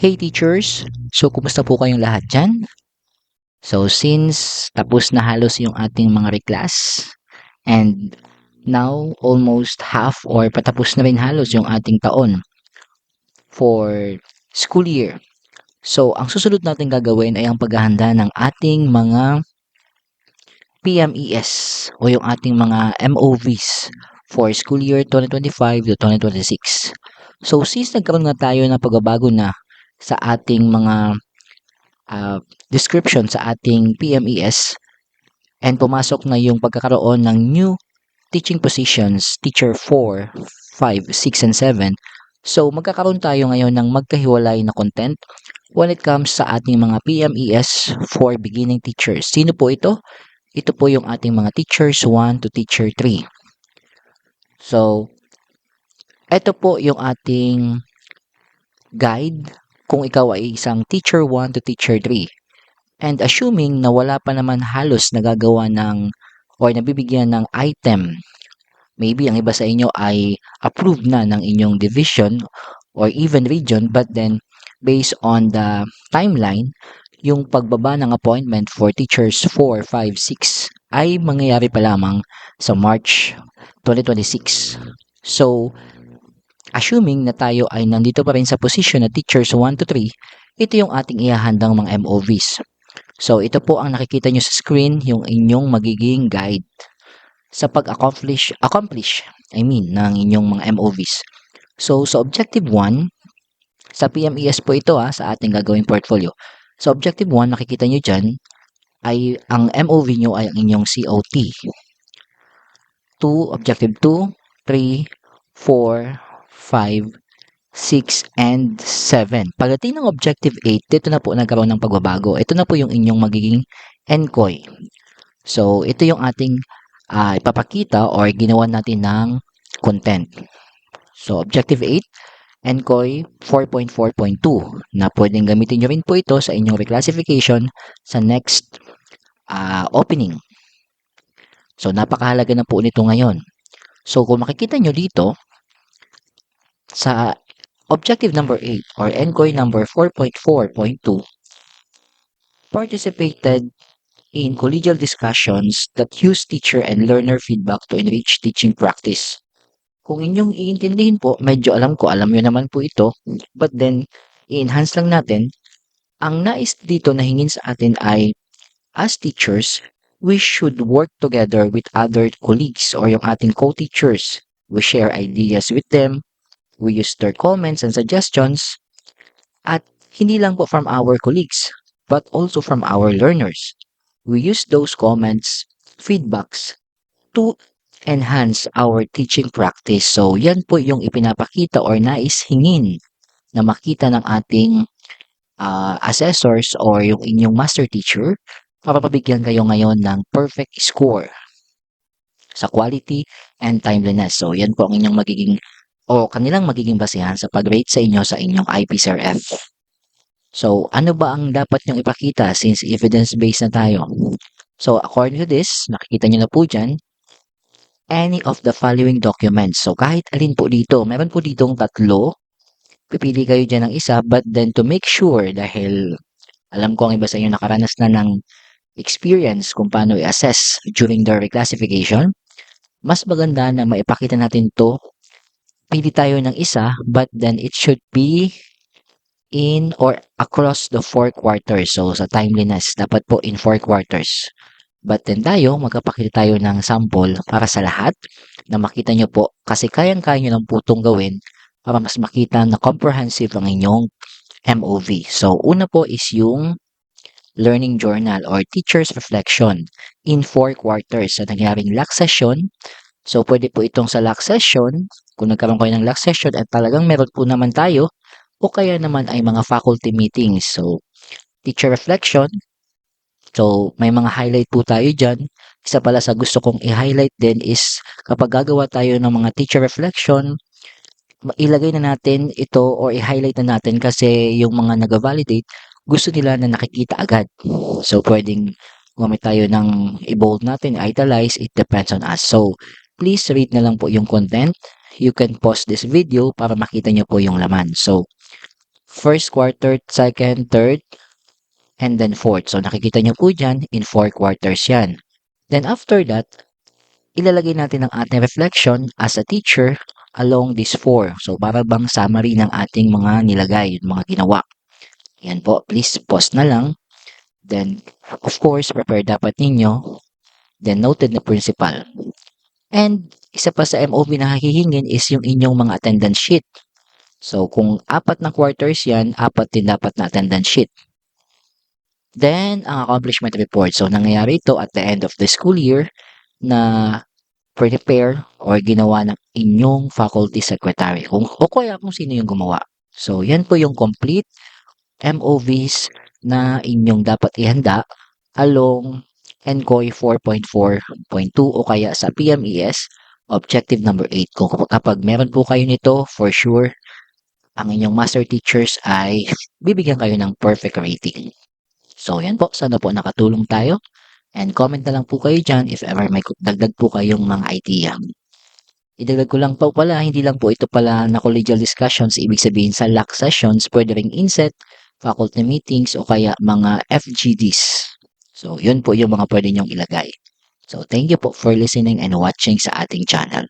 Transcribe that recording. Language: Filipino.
Hey teachers! So, kumusta po kayong lahat dyan? So, since tapos na halos yung ating mga reclass, and now almost half or patapos na rin halos yung ating taon for school year. So, ang susunod natin gagawin ay ang paghahanda ng ating mga PMES o yung ating mga MOVs for school year 2025 to 2026. So, since nagkaroon nga tayo ng pagbabago na sa ating mga uh, description sa ating PMES and pumasok na yung pagkakaroon ng new teaching positions, teacher 4, 5, 6, and 7. So, magkakaroon tayo ngayon ng magkahiwalay na content when it comes sa ating mga PMES for beginning teachers. Sino po ito? Ito po yung ating mga teachers 1 to teacher 3. So, ito po yung ating guide kung ikaw ay isang teacher 1 to teacher 3. And assuming na wala pa naman halos nagagawa ng or nabibigyan ng item, maybe ang iba sa inyo ay approved na ng inyong division or even region but then based on the timeline, yung pagbaba ng appointment for teachers 4, 5, 6 ay mangyayari pa lamang sa March 2026. So, assuming na tayo ay nandito pa rin sa position na teachers 1 to 3, ito yung ating ihahandang mga MOVs. So, ito po ang nakikita nyo sa screen, yung inyong magiging guide sa pag-accomplish, accomplish, I mean, ng inyong mga MOVs. So, sa objective 1, sa PMES po ito ha, sa ating gagawing portfolio. Sa objective 1, nakikita nyo dyan, ay ang MOV nyo ay ang inyong COT. 2, objective 2, 3, 4, 5, 6, and 7. Pagdating ng objective 8, dito na po nagkaroon ng pagbabago. Ito na po yung inyong magiging NCOI. So, ito yung ating uh, ipapakita or ginawa natin ng content. So, objective 8, NCOI 4.4.2 na pwedeng gamitin nyo rin po ito sa inyong reclassification sa next uh, opening. So, napakahalaga na po nito ngayon. So, kung makikita nyo dito, sa objective number 8 or NCOI number 4.4.2, participated in collegial discussions that use teacher and learner feedback to enrich teaching practice. Kung inyong iintindihin po, medyo alam ko, alam nyo naman po ito, but then, i-enhance lang natin, ang nais dito na hingin sa atin ay, as teachers, we should work together with other colleagues or yung ating co-teachers. We share ideas with them, we use their comments and suggestions, at hindi lang po from our colleagues, but also from our learners. We use those comments, feedbacks, to enhance our teaching practice. So, yan po yung ipinapakita or nais hingin na makita ng ating uh, assessors or yung inyong master teacher mapapabigyan kayo ngayon ng perfect score sa quality and timeliness. So, yan po ang inyong magiging o kanilang magiging basehan sa pag-rate sa inyo sa inyong IPSRF. So, ano ba ang dapat nyong ipakita since evidence-based na tayo? So, according to this, nakikita nyo na po dyan, any of the following documents. So, kahit alin po dito, meron po ditong tatlo, pipili kayo dyan ng isa, but then to make sure, dahil alam ko ang iba sa inyo nakaranas na ng experience kung paano i-assess during the reclassification, mas maganda na maipakita natin to pili tayo ng isa but then it should be in or across the four quarters. So, sa timeliness, dapat po in four quarters. But then tayo, magkapakita tayo ng sample para sa lahat na makita nyo po kasi kayang-kaya nyo ng putong gawin para mas makita na comprehensive ang inyong MOV. So, una po is yung learning journal or teacher's reflection in four quarters sa nangyaring LAC session. So, pwede po itong sa LAC session, kung nagkaroon kayo ng LAC session at talagang meron po naman tayo, o kaya naman ay mga faculty meetings. So, teacher reflection. So, may mga highlight po tayo dyan. Isa pala sa gusto kong i-highlight din is kapag gagawa tayo ng mga teacher reflection, ilagay na natin ito or i-highlight na natin kasi yung mga nag-validate, gusto nila na nakikita agad. So, pwedeng gumamit tayo ng i-bold natin, italize, it depends on us. So, please read na lang po yung content. You can pause this video para makita nyo po yung laman. So, first quarter, second, third, and then fourth. So nakikita nyo po dyan, in four quarters yan. Then after that, ilalagay natin ang ating reflection as a teacher along these four. So para bang summary ng ating mga nilagay, yung mga ginawa. Yan po, please pause na lang. Then, of course, prepare dapat ninyo. Then, noted na principal. And, isa pa sa MOV na hihingin is yung inyong mga attendance sheet. So, kung apat na quarters yan, apat din dapat na attendance sheet. Then, ang accomplishment report. So, nangyayari ito at the end of the school year na prepare or ginawa ng inyong faculty secretary. Kung, o kaya kung sino yung gumawa. So, yan po yung complete MOVs na inyong dapat ihanda along NCOY 4.4.2 o kaya sa PMES objective number 8. Kung kapag meron po kayo nito, for sure, ang inyong master teachers ay bibigyan kayo ng perfect rating. So, yan po. Sana po nakatulong tayo. And comment na lang po kayo dyan if ever may dagdag po kayong mga idea. Idagdag ko lang po pala, hindi lang po ito pala na collegial discussions, ibig sabihin sa LAC sessions, pwede ring inset, faculty meetings, o kaya mga FGDs. So, yun po yung mga pwede nyong ilagay. So, thank you po for listening and watching sa ating channel.